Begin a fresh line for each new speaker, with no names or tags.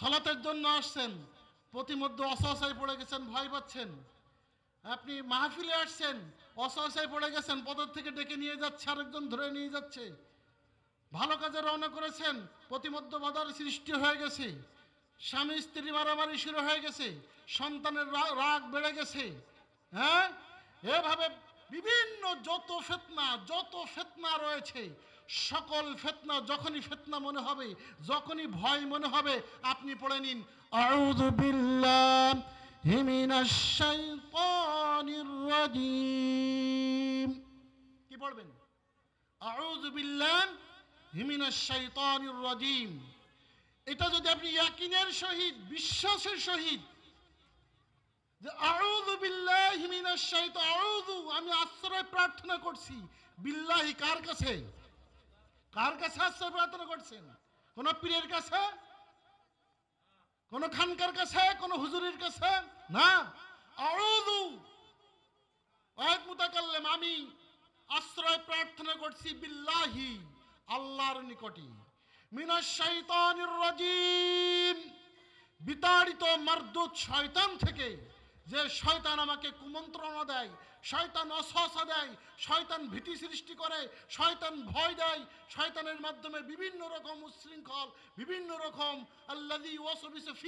সালাতের জন্য আসছেন। প্রতিমধ্যে অসহসায় পড়ে গেছেন, ভয় পাচ্ছেন। আপনি মাহফিলে আসছেন অসহসায় পড়ে গেছেন, পদের থেকে ডেকে নিয়ে যাচ্ছে, আরেকজন ধরে নিয়ে যাচ্ছে। ভালো কাজে রওনা করেছেন প্রতিমধ্যে বাধার সৃষ্টি হয়ে গেছে। স্বামী, স্ত্রী মারামারি শুরু হয়ে গেছে, সন্তানের রাগ বেড়ে গেছে। হ্যাঁ? এভাবে বিভিন্ন যত ফেতনা যত ফেতনা রয়েছে সকল ফেতনা, যখনই ফেতনা মনে হবে, যখনই ভয় মনে হবে, আপনি পড়ে নিন, আউযু বিল্লাহি মিনাশ শাইতানির রাজিম। কি পড়বেন? আউযু বিল্লাহি মিনাশ শাইতানির রাজিম। এটা যদি আপনি ইয়াকিনের সহিত বিশ্বাসের সহিত যে আউযু বিল্লাহি মিনাশ শাইতান আউযু, আমি আশ্রয় প্রার্থনা করছি, বিল্লাহি কার কাছে? কার কাছে আশ্রয় প্রার্থনা করছেন? কোন পীরের কাছে? কোন খানকার কাছে? কোন হুজুরের কাছে? না? আমি আশ্রয় প্রার্থনা করছি বিল্লাহি, আল্লাহর নিকটে। মিনাশ রাজিম। বিতাড়িত মারদুত শয়তান থেকে যে শয়তান আমাকে কুমন্ত্রণা দেয়, শয়তান অসহসা দেয়, শয়তান ভীতি সৃষ্টি করে, শয়তান ভয় দেয়, শয়তানের মাধ্যমে বিভিন্ন রকম উচ্ছৃঙ্খল, বিভিন্ন রকম আল্লাদি ওয়াসবিস ফি